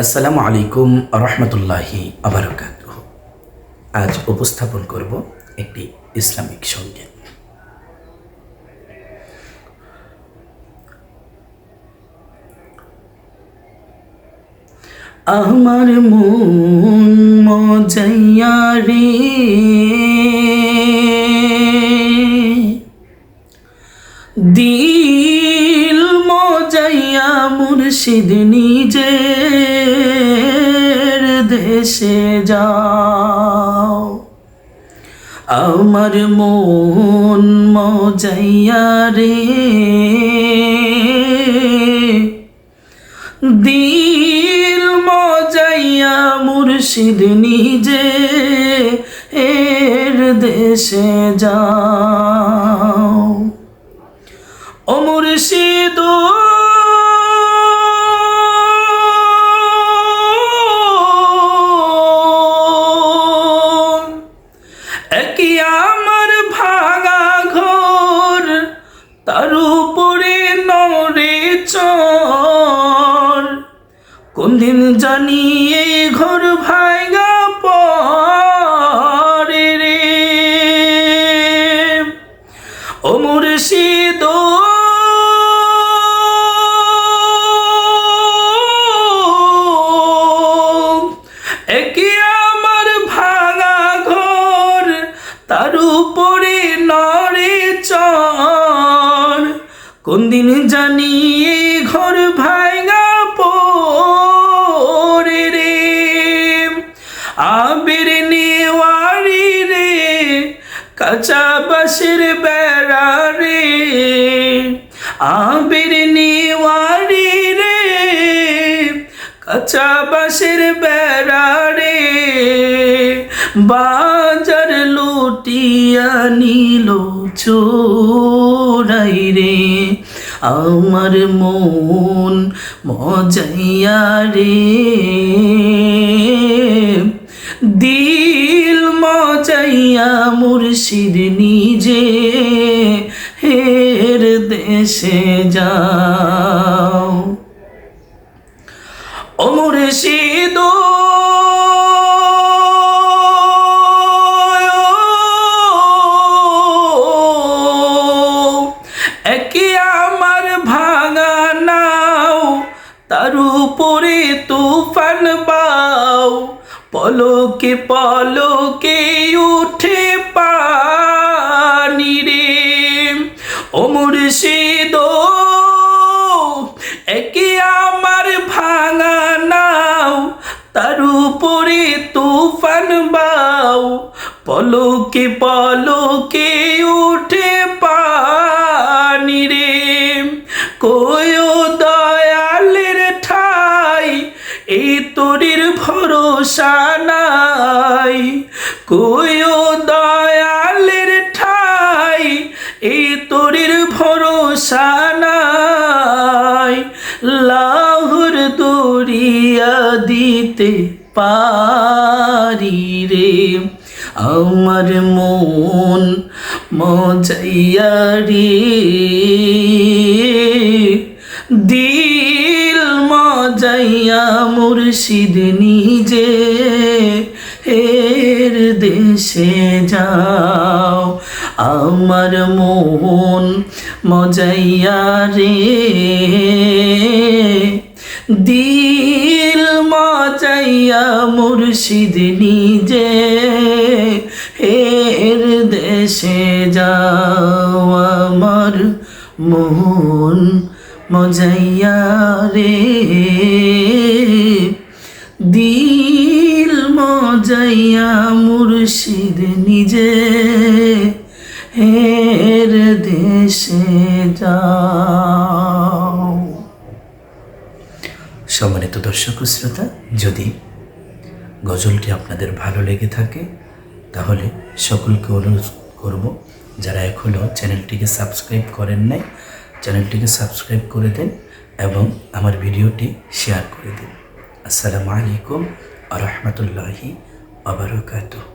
আসসালামু আলাইকুম রহমতুল্লাহি আবরকাত আজ উপস্থাপন করব একটি ইসলামিক সংগীত আমার মন মজাইয়া রে মুর্শিদ নিজের দেশে যাও। আমার মন মজাইয়া রে, দিল মজাইয়া মুর্শিদ নিজে এর দেশে যাও। চর কোন দিন জানি এই ঘর ভাইগা পরে রে। ও মুর্শিদ। একই আমার ভাঙা ঘর, তার উপরে নড়ে চর। কোন দিন জানি এ ঘর ভাঙা পরে রে। আবির নেওয়ারি রে, কাঁচা বাসের বেড়া রে। আবির নেওয়ারি রে, কাঁচা বাসের বেড়া রে। বাজার লুটিয়া নিল চোরাই রে। আমার মন মজাইয়া রে। দিল মজাইয়া মুর্শিদ নিজে হের দেশে যাও তার উপরে তুফান বাও, পলকে পলকে উঠে পানি রে। ও মুর্শিদ, একে আমার ভাঙা নাও, তার উপরে তুফান বাও, পলকে পলকে উঠে কোয়ো দয়ালের ঠাই এই তোরির ভরসা নাই। লাহুর দরিয়া দিতে পারি রে, আমার মন মজাইয়া রে। দিল মজাইয়া মুর্শিদ নিজে এর দেশে যাও, আমার মন মজাইয়া রে। দিল মজাইয়া মুর্শিদ নিজে, এর দেশে যাও, আমার মন মজাইয়া রে। মজাইয়া মুর্শিদ নিজে হের দেশে যাও। সম্মানিত দর্শক শ্রোতা, যদি গজলটি আপনাদের ভালো লেগে থাকে, তাহলে সকলকে অনুরোধ করব, যারা এখনও চ্যানেলটিকে সাবস্ক্রাইব করেন নাই, চ্যানেলটিকে সাবস্ক্রাইব করে দেন এবং আমার ভিডিওটি শেয়ার করে দিন। আসসালামু আলাইকুম আ রহমতুল্লাহি wabarakatuh.